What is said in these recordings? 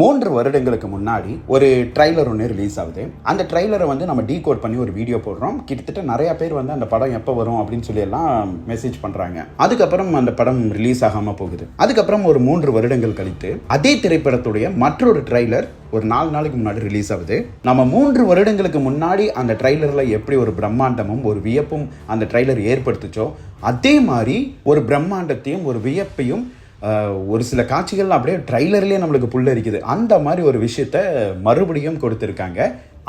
மூன்று வருடங்களுக்கு முன்னாடி ஒரு ட்ரைலர் ஒன்று ரிலீஸ் ஆகுது. அந்த ட்ரைலரை வந்து நம்ம டீகோட் பண்ணி ஒரு வீடியோ போடுறோம். கிட்டத்தட்ட நிறைய பேர் வந்து அந்த படம் எப்போ வரும் அப்படின்னு சொல்லி எல்லாம் மெசேஜ் பண்ணுறாங்க அதுக்கப்புறம் அந்த படம் ரிலீஸ் ஆகாமல் போகுது. அதுக்கப்புறம் ஒரு மூன்று வருடங்கள் கழித்து அதே திரைப்படத்துடைய மற்றொரு ட்ரைலர் ஒரு நாலு நாளைக்கு முன்னாடி ரிலீஸ் ஆகுது. நம்ம மூன்று வருடங்களுக்கு முன்னாடி அந்த ட்ரைலரில் எப்படி ஒரு பிரம்மாண்டமும் ஒரு வியப்பும் அந்த ட்ரைலர் ஏற்படுத்துச்சோ அதே மாதிரி ஒரு பிரம்மாண்டத்தையும் ஒரு வியப்பையும் ஒரு சில காட்சிகள் அப்படியே ட்ரைலர்லேயே நம்மளுக்கு புல்லரிக்குது. அந்த மாதிரி ஒரு விஷயத்த மறுபடியும் கொடுத்துருக்காங்க.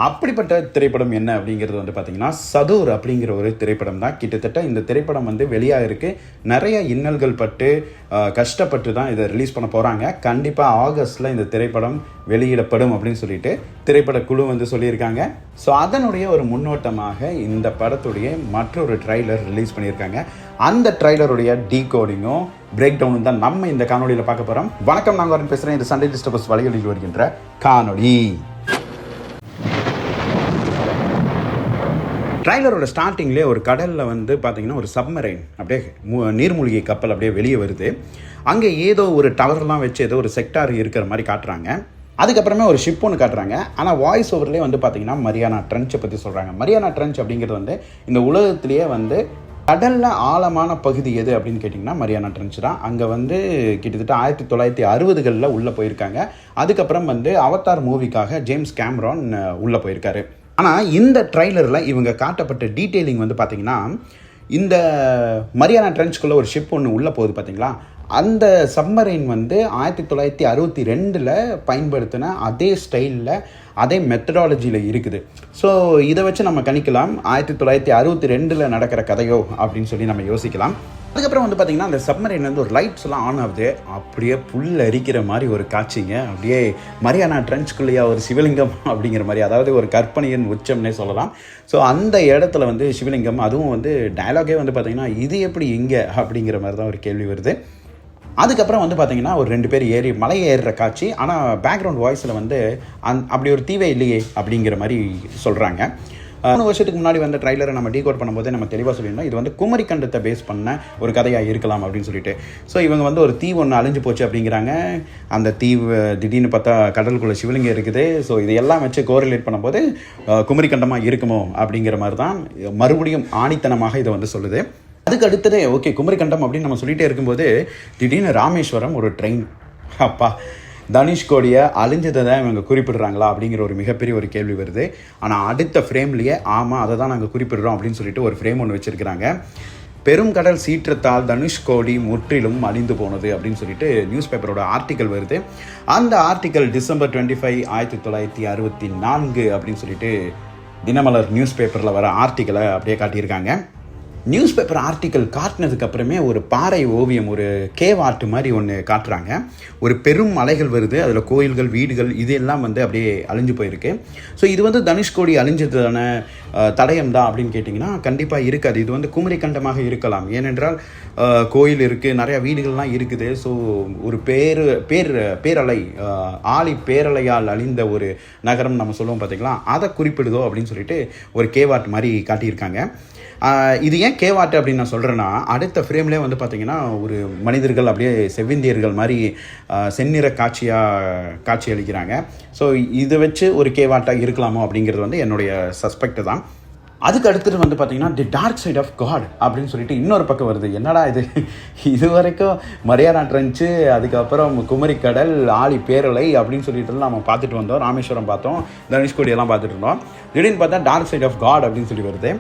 அப்படிப்பட்ட திரைப்படம் என்ன அப்படிங்கிறது வந்து பார்த்தீங்கன்னா சதூர் அப்படிங்கிற ஒரு திரைப்படம் தான். கிட்டத்தட்ட இந்த திரைப்படம் வந்து வெளியாக இருக்கு. நிறைய இன்னல்கள் பட்டு கஷ்டப்பட்டு தான் இதை ரிலீஸ் பண்ண போகிறாங்க கண்டிப்பாக ஆகஸ்ட்டில் இந்த திரைப்படம் வெளியிடப்படும் அப்படின்னு சொல்லிட்டு திரைப்பட குழு வந்து சொல்லியிருக்காங்க. ஸோ அதனுடைய ஒரு முன்னோட்டமாக இந்த படத்துடைய மற்றொரு ட்ரைலர் ரிலீஸ் பண்ணியிருக்காங்க. அந்த ட்ரைலருடைய டீகோடிங்கும் பிரேக் டவுன் தான் நம்ம இந்த காணொலியில் பார்க்க போகிறோம் வணக்கம் நாங்கள் வரேன் பேசுகிறேன் இது சண்டே டிஸ்டர்பஸ் வலைகளில் வருகின்ற காணொலி ட்ரைலரோட ஸ்டார்டிங்லேயே ஒரு கடலில் வந்து பார்த்தீங்கன்னா ஒரு சப்மரைன் அப்படியே நீர்மூழ்கி கப்பல் அப்படியே வெளியே வருது. அங்கே ஏதோ ஒரு டவர்லாம் வச்சு ஏதோ ஒரு செக்டார் இருக்கிற மாதிரி காட்டுறாங்க. அதுக்கப்புறமே ஒரு ஷிப் ஒன்று காட்டுறாங்க. ஆனால் வாய்ஸ் ஓவர்லேயே வந்து பார்த்தீங்கன்னா மரியானா ட்ரென்ச்சை பற்றி சொல்கிறாங்க மரியானா ட்ரென்ச் அப்படிங்கிறது வந்து இந்த உலகத்திலேயே வந்து கடலில் ஆழமான பகுதி எது அப்படின்னு கேட்டிங்கன்னா மரியானா ட்ரென்ச் தான் அங்கே வந்து கிட்டத்தட்ட ஆயிரத்தி தொள்ளாயிரத்தி அறுபதுகளில் உள்ளே போயிருக்காங்க. அதுக்கப்புறம் வந்து அவதார் மூவிக்காக ஜேம்ஸ் கேம்ரான் உள்ளே போயிருக்காரு. ஆனால் இந்த ட்ரைலரில் இவங்க காட்டப்பட்ட டீட்டெயிலிங் வந்து பார்த்திங்கன்னா இந்த மரியானா ட்ரென்ச்குள்ளே ஒரு ஷிப் ஒன்று உள்ளே போகுது பார்த்தீங்களா அந்த சம்மரைன் வந்து ஆயிரத்தி தொள்ளாயிரத்தி அறுபத்தி ரெண்டில் பயன்படுத்தின அதே ஸ்டைலில் அதே மெத்தடாலஜியில் இருக்குது. ஸோ இதை வச்சு நம்ம கணிக்கலாம். ஆயிரத்தி தொள்ளாயிரத்தி அறுபத்தி ரெண்டில் நடக்கிற கதையோ அப்படின்னு சொல்லி நம்ம யோசிக்கலாம். அதுக்கப்புறம் வந்து பார்த்திங்கன்னா அந்த சப்மரைன் வந்து ஒரு லைட்ஸ் எல்லாம் ஆன் ஆகுது. அப்படியே புல் அரிக்கிற மாதிரி ஒரு காட்சிங்க. அப்படியே மரியானா ட்ரென்ச்குள்ளேயா ஒரு சிவலிங்கம் அப்படிங்கிற மாதிரி அதாவது ஒரு கற்பனையின் உச்சம்னே சொல்லலாம். ஸோ அந்த இடத்துல வந்து சிவலிங்கம் அதுவும் வந்து டயலாகே வந்து பார்த்திங்கன்னா இது எப்படி எங்கே அப்படிங்கிற மாதிரி தான் ஒரு கேள்வி வருது. அதுக்கப்புறம் வந்து பார்த்தீங்கன்னா ஒரு ரெண்டு பேர் ஏறி மலை ஏறுற காட்சி. ஆனால் பேக்ரவுண்ட் வாய்ஸில் வந்து அந் அப்படி ஒரு தீவே இல்லையே அப்படிங்கிற மாதிரி சொல்கிறாங்க மூணு வருஷத்துக்கு முன்னாடி வந்த ட்ரைலரை நம்ம டீகோட் பண்ணும்போது நம்ம தெளிவாக சொல்லியிருந்தோம். இது வந்து குமரி கண்டத்தை பேஸ் பண்ண ஒரு கதையாக இருக்கலாம் அப்படின்னு சொல்லிட்டு. ஸோ இவங்க வந்து ஒரு தீவு ஒன்று அழிஞ்சு போச்சு அப்படிங்கிறாங்க. அந்த தீவு திடீர்னு பார்த்தா கடலுக்குள்ள சிவலிங்கம் இருக்குது. ஸோ இதையெல்லாம் வச்சு கோரிலேட் பண்ணும்போது குமரிக்கண்டமாக குமரி கண்டமாக இருக்குமோ அப்படிங்கிற மாதிரி தான் மறுபடியும் ஆணித்தனமாக இதை வந்து சொல்லுது. அதுக்கு அடுத்ததே ஓகே குமரிக்கண்டம் அப்படின்னு நம்ம சொல்லிகிட்டே இருக்கும்போது திடீர்னு ராமேஸ்வரம் ஒரு ட்ரெயின் அப்பா தனுஷ்கோடியை அழிஞ்சதை தான் இவங்க குறிப்பிடுறாங்களா அப்படிங்கிற ஒரு மிகப்பெரிய ஒரு கேள்வி வருது. ஆனால் அடுத்த ஃப்ரேம்லேயே ஆமாம் அதை தான் நாங்கள் குறிப்பிடுறோம் அப்படின்னு சொல்லிட்டு ஒரு ஃப்ரேம் ஒன்று வச்சுருக்கிறாங்க. பெரும் கடல் சீற்றத்தால் தனுஷ்கோடி முற்றிலும் அழிந்து போனது அப்படின்னு சொல்லிட்டு நியூஸ் பேப்பரோட ஆர்டிக்கல் வருது. அந்த ஆர்டிக்கல் டிசம்பர் டுவெண்ட்டி ஃபைவ் ஆயிரத்தி தொள்ளாயிரத்தி அறுபத்தி நான்கு அப்படின்னு சொல்லிட்டு தினமலர் நியூஸ் பேப்பரில் வர ஆர்டிக்கலை அப்படியே காட்டியிருக்காங்க. நியூஸ் பேப்பர் ஆர்டிக்கல் காட்டினதுக்கு அப்புறமே ஒரு பாறை ஓவியம் ஒரு கேவ் ஆர்ட் மாதிரி ஒன்று காட்டுறாங்க. ஒரு பெரும் மலைகள் வருது அதில் கோயில்கள் வீடுகள் இது எல்லாம் வந்து அப்படியே அழிஞ்சு போயிருக்கு. ஸோ இது வந்து தனுஷ்கோடி அழிஞ்சதான தடயம் தான் அப்படின்னு கேட்டிங்கன்னா கண்டிப்பாக இருக்காது. இது வந்து குமரி கண்டமாக இருக்கலாம். ஏனென்றால் கோயில் இருக்குது நிறையா வீடுகள்லாம் இருக்குது. ஸோ ஒரு பேர் பேர் பேரலை ஆலி பேரலையால் அழிந்த ஒரு நகரம் நம்ம சொல்லுவோம் பார்த்தீங்களா அதை குறிப்பிடுதோ அப்படின்னு சொல்லிட்டு ஒரு கேவாட் மாதிரி காட்டியிருக்காங்க. இது ஏன் கேவாட்டு அப்படின்னு நான் சொல்கிறேன்னா அடுத்த ஃப்ரேம்லேயே வந்து பார்த்திங்கன்னா ஒரு மனிதர்கள் அப்படியே செவ்விந்தியர்கள் மாதிரி செந்நிற காட்சியாக காட்சி அளிக்கிறாங்க. ஸோ இதை வச்சு ஒரு கேவாட்டாக இருக்கலாமோ அப்படிங்கிறது வந்து என்னுடைய சஸ்பெக்ட் தான். அதுக்கு அடுத்தது வந்து பார்த்திங்கன்னா the dark side of God அப்படின்னு சொல்லிட்டு இன்னொரு பக்கம் வருது. என்னடா இது? இது வரைக்கும் மரியா ட்ரென்ச்சு அதுக்கப்புறம் குமரிக்கடல் ஆழி பேரலை அப்படின்னு சொல்லிட்டு நம்ம பார்த்துட்டு வந்தோம். ராமேஸ்வரம் பார்த்தோம். தனுஷ்கோடி எல்லாம் பார்த்துட்டு இருந்தோம். திடீர்னு பார்த்தா டார்க் சைட் ஆஃப் காட் அப்படின்னு சொல்லி வருது.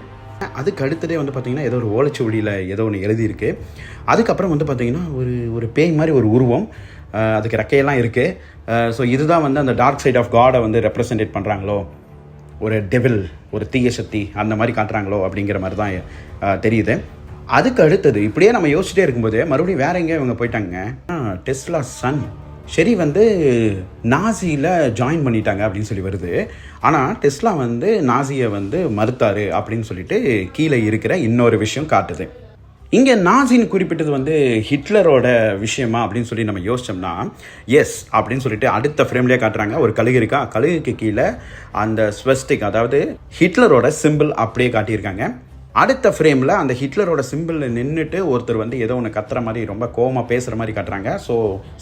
அதுக்கு அடுத்ததே வந்து பார்த்தீங்கன்னா ஏதோ ஒரு ஓலைச்சுவடியில் ஏதோ ஒன்று எழுதியிருக்கு. அதுக்கப்புறம் வந்து பார்த்தீங்கன்னா ஒரு ஒரு பேய் மாதிரி ஒரு உருவம் அதுக்கு ரெக்கையெல்லாம் இருக்குது ஸோ இதுதான் வந்து அந்த டார்க் சைட் ஆஃப் காடை வந்து ரெப்ரசன்டேட் பண்ணுறாங்களோ ஒரு டெவில் ஒரு தீய சக்தி அந்த மாதிரி காட்டுறாங்களோ அப்படிங்கிற மாதிரி தான் தெரியுது. அதுக்கு அடுத்தது இப்படியே நம்ம யோசிச்சுட்டே இருக்கும்போது மறுபடியும் வேற எங்கேயோ இவங்க போயிட்டாங்க. டெஸ்லா சன் சரி வந்து நாசியில் ஜாயின் பண்ணிட்டாங்க அப்படின்னு சொல்லி வருது. ஆனால் டெஸ்லா வந்து நாசியை வந்து மறுத்தாரு அப்படின்னு சொல்லிட்டு கீழே இருக்கிற இன்னொரு விஷயம் காட்டுது. இங்கே நாசின்னு குறிப்பிட்டது வந்து ஹிட்லரோட விஷயமா அப்படின்னு சொல்லி நம்ம யோசிச்சோம்னா எஸ் அப்படின்னு சொல்லிட்டு அடுத்த ஃப்ரேம்லேயே காட்டுறாங்க. ஒரு கழுகு இருக்கா? கழுகுக்கு கீழே அந்த ஸ்வெஸ்டிக் அதாவது ஹிட்லரோட சிம்பிள் அப்படியே காட்டியிருக்காங்க. அடுத்த ஃப்ரேமில் அந்த ஹிட்லரோட சிம்பிளில் நின்றுட்டு ஒருத்தர் வந்து ஏதோ ஒன்று கத்துற மாதிரி ரொம்ப கோவமாக பேசுகிற மாதிரி காட்டுறாங்க. So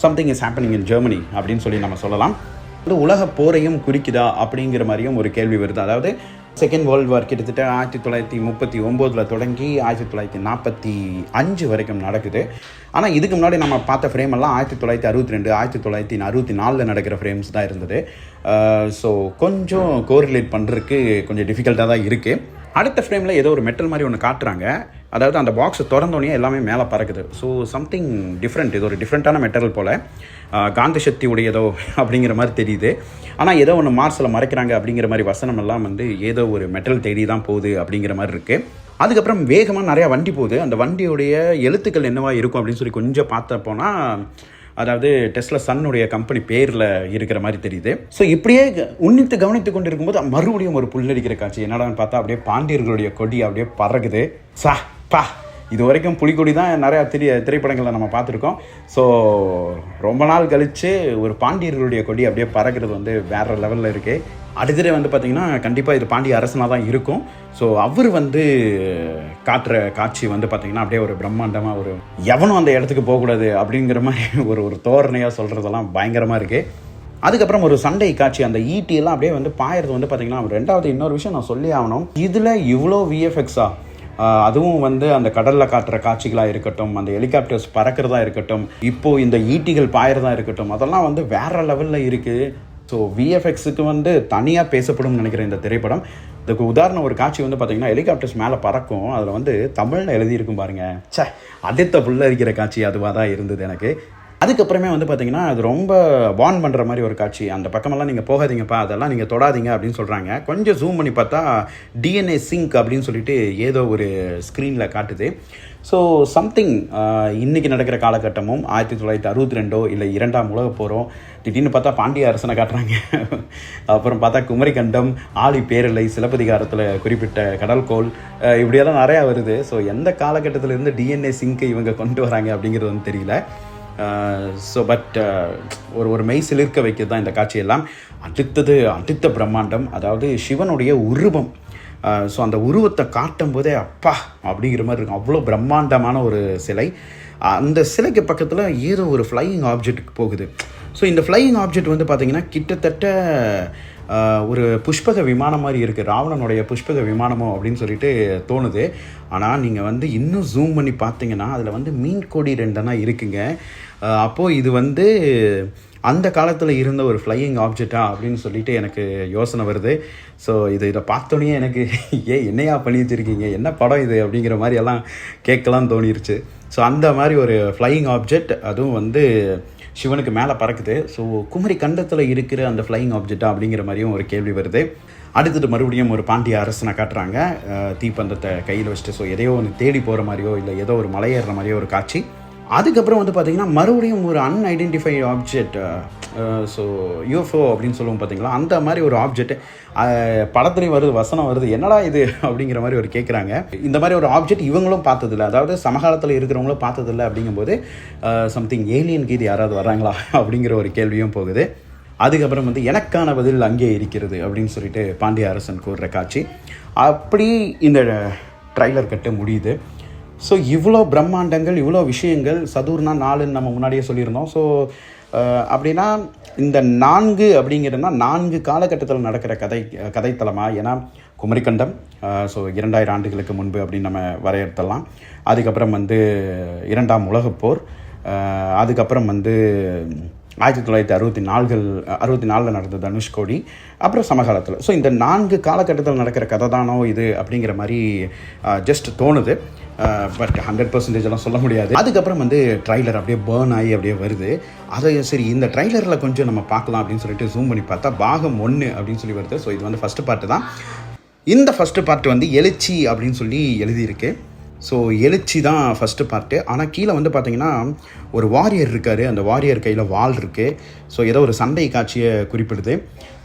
something is happening in Germany அப்படின்னு சொல்லி நம்ம சொல்லலாம். வந்து உலக போரையும் குறிக்குதா அப்படிங்கிற மாதிரியும் ஒரு கேள்வி வருது. அதாவது செகண்ட் வேர்ல்டு வார் கிட்டத்தட்ட ஆயிரத்தி தொள்ளாயிரத்தி முப்பத்தி ஒம்போதில் தொடங்கி ஆயிரத்தி தொள்ளாயிரத்தி நாற்பத்தி அஞ்சு வரைக்கும் நடக்குது. ஆனால் இதுக்கு முன்னாடி நம்ம பார்த்த ஃப்ரேம் எல்லாம் ஆயிரத்தி தொள்ளாயிரத்தி அறுபத்தி ரெண்டு ஆயிரத்தி தொள்ளாயிரத்தி அறுபத்தி நாலில் நடக்கிற ஃப்ரேம்ஸ் தான் இருந்தது. Uh, ஸோ கொஞ்சம் கோரிலேட் பண்ணுறதுக்கு கொஞ்சம் டிஃபிகல்ட்டாக தான் இருக்குது அடுத்த ஃப்ரேமில் ஏதோ ஒரு மெட்டல் மாதிரி ஒன்று காட்டுறாங்க. அதாவது அந்த பாக்ஸை திறந்தோடனே எல்லாமே மேலே பறக்குது. ஸோ சம்திங் டிஃப்ரெண்ட் இது ஒரு டிஃப்ரெண்ட்டான மெட்டல் போல். காந்த சக்தி உடையதோ அப்படிங்கிற மாதிரி தெரியுது. ஆனால் ஏதோ ஒன்று மார்ஸில் மறைக்கிறாங்க அப்படிங்கிற மாதிரி வசனம் எல்லாம் வந்து ஏதோ ஒரு மெட்டல் தேடி தான் போகுது அப்படிங்கிற மாதிரி இருக்குது அதுக்கப்புறம் வேகமாக நிறையா வண்டி போகுது. அந்த வண்டியுடைய எழுத்துக்கள் என்னவா இருக்கும் அப்படின்னு சொல்லி கொஞ்சம் பார்த்தப்போனா அதாவது டெஸ்லா சன்னுடைய கம்பெனி பேரில் இருக்கிற மாதிரி தெரியுது. ஸோ இப்படியே உன்னித்து கவனித்து கொண்டு இருக்கும்போது மறுபடியும் ஒரு புல்லடிக்கிற காட்சி. என்னடான்னு பார்த்தா அப்படியே பாண்டியர்களுடைய கொடி அப்படியே பறகுது சா பா. இது வரைக்கும் புலிக்கொடி தான் நிறையா திரிய திரைப்படங்களில் நம்ம பார்த்துருக்கோம். ஸோ ரொம்ப நாள் கழித்து ஒரு பாண்டியர்களுடைய கொடி அப்படியே பறக்கிறது வந்து வேறு லெவலில் இருக்குது அடுத்தது வந்து பார்த்திங்கன்னா கண்டிப்பாக இது பாண்டிய அரசனாக தான் இருக்கும். ஸோ அவர் வந்து காட்டுற காட்சி வந்து பார்த்திங்கன்னா அப்படியே ஒரு பிரம்மாண்டமாக ஒரு எவனும் அந்த இடத்துக்கு போகக்கூடாது அப்படிங்கிற மாதிரி ஒரு ஒரு தோரணையாக சொல்கிறதெல்லாம் பயங்கரமாக இருக்குது அதுக்கப்புறம் ஒரு சண்டை காட்சி அந்த ஈட்டியெல்லாம் அப்படியே வந்து பாயறது வந்து பார்த்தீங்கன்னா ரெண்டாவது இன்னொரு விஷயம் நான் சொல்லி ஆகணும். இதில் இவ்வளோ விஎஃப்எக்ஸா அதுவும் வந்து அந்த கடலில் காட்டுற காட்சிகளாக இருக்கட்டும் அந்த ஹெலிகாப்டர்ஸ் பறக்கிறதா இருக்கட்டும் இப்போது இந்த ஈட்டிகள் பாயறதா இருக்கட்டும் அதெல்லாம் வந்து வேறு லெவலில் இருக்குது ஸோ விஎஃப்எக்ஸுக்கு வந்து தனியாக பேசப்படும் நினைக்கிறேன் இந்த திரைப்படம். இதுக்கு உதாரணம் ஒரு காட்சி வந்து பார்த்தீங்கன்னா ஹெலிகாப்டர்ஸ் மேலே பறக்கும். அதில் வந்து தமிழில் எழுதியிருக்கும் பாருங்க. ச்சே அடுத்த புள்ள இருக்கிற காட்சி அதுவாக தான் இருந்தது எனக்கு. அதுக்கப்புறமே வந்து பார்த்திங்கன்னா அது ரொம்ப வார்ன் பண்ணுற மாதிரி ஒரு காட்சி. அந்த பக்கமெல்லாம் நீங்கள் போகாதீங்கப்பா அதெல்லாம் நீங்கள் தொடாதீங்க அப்படின்னு சொல்கிறாங்க கொஞ்சம் ஜூம் பண்ணி பார்த்தா டிஎன்ஏ சிங்க் அப்படின்னு சொல்லிட்டு ஏதோ ஒரு ஸ்க்ரீனில் காட்டுது. ஸோ சம்திங் இன்றைக்கி நடக்கிற காலகட்டமும் ஆயிரத்தி தொள்ளாயிரத்தி அறுபத்தி ரெண்டோ இல்லை இரண்டாம் உலக போகிறோம் திடீர்னு பார்த்தா பாண்டிய அரசனை காட்டுறாங்க. அப்புறம் பார்த்தா குமரிகண்டம் ஆழி பேரலை சிலப்பதிகாரத்தில் குறிப்பிட்ட கடல்கோள் இப்படியெல்லாம் நிறையா வருது. ஸோ எந்த காலகட்டத்திலேருந்து டிஎன்ஏ சிங்கை இவங்க கொண்டு வராங்க அப்படிங்கிறது வந்து தெரியல. ஸோ பட் ஒரு ஒரு மெய் சிலிர்க்க வைக்கிறது தான் இந்த காட்சியெல்லாம். அடுத்தது அடுத்த பிரம்மாண்டம் அதாவது சிவனுடைய உருவம். ஸோ அந்த உருவத்தை காட்டும் போதே அப்பா அப்படிங்கிற மாதிரி இருக்கும். அவ்வளோ பிரம்மாண்டமான ஒரு சிலை. அந்த சிலைக்கு பக்கத்தில் ஏதோ ஒரு ஃப்ளையிங் ஆப்ஜெக்ட் போகுது. ஸோ இந்த ஃப்ளையிங் ஆப்ஜெக்ட் வந்து பார்த்திங்கன்னா கிட்டத்தட்ட ஒரு புஷ்பக விமானம் மாதிரி இருக்குது ராவணனுடைய புஷ்பக விமானமோ அப்படின்னு சொல்லிட்டு தோணுது. ஆனால் நீங்கள் வந்து இன்னும் ஜூம் பண்ணி பார்த்தீங்கன்னா அதில் வந்து மீன் கொடி ரெண்டெல்லாம் இருக்குங்க. அப்போது இது வந்து அந்த காலத்தில் இருந்த ஒரு ஃப்ளையிங் ஆப்ஜெக்டா அப்படின்னு சொல்லிட்டு எனக்கு யோசனை வருது. ஸோ இது இதை பார்த்தோன்னே எனக்கு ஏன் என்னையா பண்ணி வச்சுருக்கீங்க என்ன படம் இது? அப்படிங்கிற மாதிரி எல்லாம் கேட்கலாம் தோணிருச்சு. ஸோ அந்த மாதிரி ஒரு ஃப்ளையிங் ஆப்ஜெக்ட் அதுவும் வந்து சிவனுக்கு மேலே பறக்குது. ஸோ குமரி கண்டத்தில் இருக்கிற அந்த ஃப்ளையிங் ஆப்ஜெக்டா அப்படிங்கிற மாதிரியும் ஒரு கேள்வி வருது. அடுத்தது மறுபடியும் ஒரு பாண்டிய அரசனை காட்டுறாங்க. தீப்பந்தத்தை கையில் வச்சுட்டு ஸோ எதையோ ஒன்று தேடி போகிற மாதிரியோ இல்லை ஏதோ ஒரு மலையேறுற மாதிரியோ ஒரு காட்சி. அதுக்கப்புறம் வந்து பார்த்திங்கன்னா மறுபடியும் ஒரு அன்ஐடென்டிஃபைடு ஆப்ஜெக்ட் ஸோ யூஎஃப்ஓ அப்படின்னு சொல்லுவோம் பார்த்தீங்களா அந்த மாதிரி ஒரு ஆப்ஜெக்ட் படத்துலேயும் வருது வசனம் வருது என்னடா இது அப்படிங்கிற மாதிரி ஒரு கேட்குறாங்க இந்த மாதிரி ஒரு ஆப்ஜெக்ட் இவங்களும் பார்த்ததில்ல. அதாவது சமகாலத்தில் இருக்கிறவங்களும் பார்த்ததில்ல அப்படிங்கும்போது சம்திங் ஏலியன் கீது யாராவது வர்றாங்களா அப்படிங்கிற ஒரு கேள்வியும் போகுது. அதுக்கப்புறம் வந்து எனக்கான பதில் அங்கே இருக்கிறது அப்படின்னு சொல்லிட்டு பாண்டிய அரசன் கூறுற காட்சி. அப்படி இந்த ட்ரைலர் கட்ட முடியுது. ஸோ இவ்வளோ பிரம்மாண்டங்கள் இவ்வளோ விஷயங்கள் சதுர்னா நாலுன்னு நம்ம முன்னாடியே சொல்லியிருந்தோம். ஸோ அப்படின்னா இந்த நான்கு அப்படிங்கிறதுனா நான்கு காலகட்டத்தில் நடக்கிற கதை கதைத்தலமாக ஏன்னா குமரிக்கண்டம் ஸோ இரண்டாயிரம் ஆண்டுகளுக்கு முன்பு அப்படின்னு நம்ம வரையறுத்தலாம். அதுக்கப்புறம் வந்து இரண்டாம் உலகப் போர் அதுக்கப்புறம் வந்து ஆயிரத்தி தொள்ளாயிரத்தி அறுபத்தி நாலுகள் அறுபத்தி நாலில் நடந்த தனுஷ்கோடி அப்புறம் சமகாலத்தில். ஸோ இந்த நான்கு காலகட்டத்தில் நடக்கிற கதை தானோ இது அப்படிங்கிற மாதிரி ஜஸ்ட் தோணுது. பட் ஹண்ட்ரட் பர்சன்டேஜ் எல்லாம் சொல்ல முடியாது. அதுக்கப்புறம் வந்து ட்ரைலர் அப்படியே பேர்ன் ஆகி அப்படியே வருது. அதை சரி இந்த ட்ரைலரில் கொஞ்சம் நம்ம பார்க்கலாம் அப்படின்னு சொல்லிட்டு ஜூம் பண்ணி பார்த்தா பாகம் ஒன்று அப்படின்னு சொல்லி வருது. ஸோ இது வந்து ஃபஸ்ட்டு பார்ட்டு தான். இந்த ஃபஸ்ட்டு பார்ட் வந்து எழுச்சி அப்படின்னு சொல்லி எழுதியிருக்கு. ஸோ எழுச்சி தான் ஃபஸ்ட்டு பார்ட்டு ஆனால் கீழே வந்து பார்த்தீங்கன்னா ஒரு வாரியர் இருக்கார். அந்த வாரியர் கையில் வால் இருக்குது ஸோ ஏதோ ஒரு சண்டை காட்சியை குறிப்பிடுது.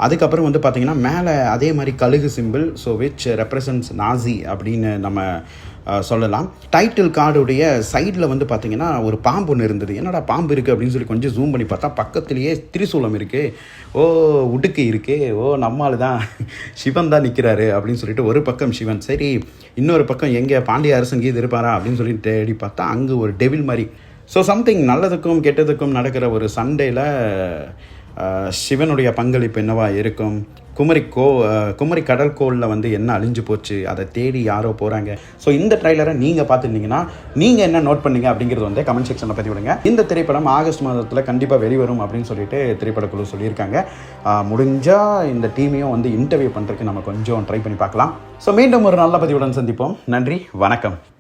அதுக்கப்புறம் வந்து பார்த்தீங்கன்னா மேலே அதே மாதிரி கழுகு simple so which represents Nazi அப்படின்னு நம்ம சொல்லலாம். டைட்டில் கார்டுடைய சைடில் வந்து பார்த்தீங்கன்னா ஒரு பாம்பு ஒன்று இருந்தது. என்னடா பாம்பு இருக்குது அப்படின்னு சொல்லி கொஞ்சம் ஜூம் பண்ணி பார்த்தா பக்கத்துலேயே திரிசூலம் இருக்குது ஓ உடுக்கு இருக்குது ஓ நம்மால் தான் சிவன் தான் நிற்கிறாரு அப்படின்னு சொல்லிட்டு ஒரு பக்கம் சிவன். சரி இன்னொரு பக்கம் எங்கே பாண்டிய அரசன் கீது இருப்பாரா அப்படின்னு சொல்லி தேடி பார்த்தா அங்கே ஒரு டெவில் மாதிரி. ஸோ சம்திங் நல்லதுக்கும் கெட்டதுக்கும் நடக்கிற ஒரு சண்டையில் சிவனுடைய பங்களிப்பு என்னவா இருக்கும்? குமரி கோ அஹ், குமரி கடற்கோளில் வந்து என்ன அழிஞ்சு போச்சு அதை தேடி யாரோ போகிறாங்க ஸோ இந்த ட்ரைலரை நீங்கள் பார்த்துருந்தீங்கன்னா நீங்கள் என்ன நோட் பண்ணீங்க அப்படிங்கிறது வந்து கமெண்ட் செக்ஷனில் பற்றி விடுங்க இந்த திரைப்படம் ஆகஸ்ட் மாதத்தில் கண்டிப்பாக வெளிவரும் அப்படின்னு சொல்லிட்டு திரைப்படக்குழு சொல்லியிருக்காங்க. முடிஞ்சால் இந்த டீமையும் வந்து இன்டர்வியூ பண்ணுறதுக்கு நம்ம கொஞ்சம் ட்ரை பண்ணி பார்க்கலாம். ஸோ மீண்டும் ஒரு நல்ல பதிவுடன் சந்திப்போம். நன்றி வணக்கம்.